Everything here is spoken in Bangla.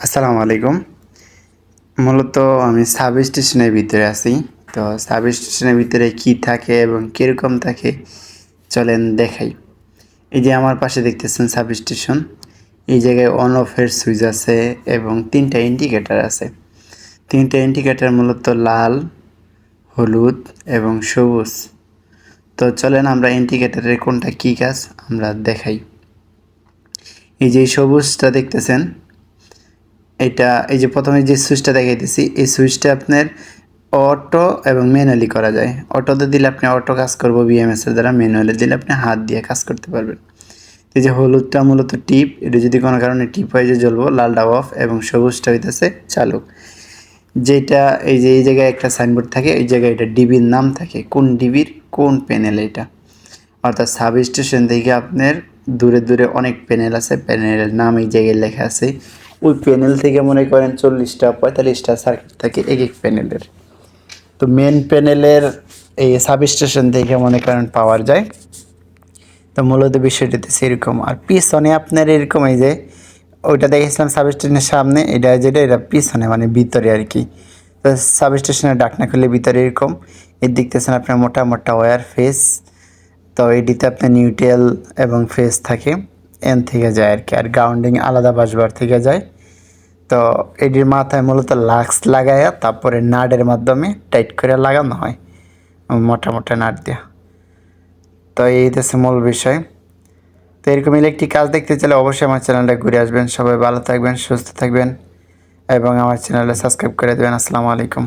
আসসালামু আলাইকুম। মূলত আমি সাব স্টেশনের ভিতরে আছি। তো সাব স্টেশনের ভিতরে কি থাকে এবং কীরকম থাকে চলেন দেখাই। এই যে আমার পাশে দেখতেছেন সাব স্টেশন এই জায়গায় অন অফের সুইচ আছে এবং তিনটা ইন্ডিকেটার আছে। তিনটা ইন্ডিকেটার মূলত লাল, হলুদ এবং সবুজ। তো চলেন আমরা ইন্ডিকেটারের কোনটা কী কাজ আমরা দেখাই। এই যে সবুজটা দেখতেছেন এটা এই যে প্রথমে যে সুইচটা দেখাইতেছি, এই সুইচটা আপনার অটো এবং ম্যানুয়ালি করা যায়। অটোতে দিলে আপনি অটো কাজ করব বিএমএস এর দ্বারা ম্যানুয়ালি দিলে আপনি হাত দিয়ে কাজ করতে পারবেন। এই যে হলুদটা মূলত টিপ, এটা যদি কোনো কারণে টিপ হয়ে যে জ্বলবো, লালটা অফ এবং সবুজটা হইতেছে চালু। যেটা এই যে, এই জায়গায় একটা সাইনবোর্ড থাকে, এই জায়গায় এটা ডিবির নাম থাকে। কোন ডিবির কোন প্যানেল এটা? অর্থাৎ সাব স্টেশন থেকে আপনার দূরে দূরে অনেক প্যানেল আছে প্যানেলের নাম এই জায়গায় লেখা আছে। ওই প্যানেল থেকে মনে করেন চল্লিশটা, পঁয়তাল্লিশটা সার্কিট থাকে এক এক প্যানেলের তো মেন প্যানেলের এই সাব স্টেশন থেকে মনে করেন পাওয়ার যায়। তো মূলত বিষয়টিতে সেরকম। আর পিছনে আপনার এরকম এই যে, ওইটা দেখেছিলাম সাব স্টেশনের সামনে, এটা যেটা, এটা পিছনে মানে ভিতরে আর কি। তো সাব স্টেশনের ডাকনা খুলে ভিতরে এরকম। এর দেখতেছেন আপনার মোটা মোটা ওয়ার ফেস তো এটিতে আপনার নিউট্রাল এবং ফেস থাকে। এন থেকে যায় আর কি। আর গ্রাউন্ডিং আলাদা বাসবার থেকে যায়। তো এটির মাথায় মূলত লাক্স লাগাইয়া তারপরে নাডের মাধ্যমে টাইট করে লাগানো হয়, মোটা মোটা নাট দেওয়া তো এই হচ্ছে মূল বিষয়। তো এরকম ইলেকট্রিক কাজ দেখতে চাইলে অবশ্যই আমার চ্যানেলটা ঘুরে আসবেন। সবাই ভালো থাকবেন, সুস্থ থাকবেন এবং আমার চ্যানেলটা সাবস্ক্রাইব করে দেবেন। আসসালামু আলাইকুম।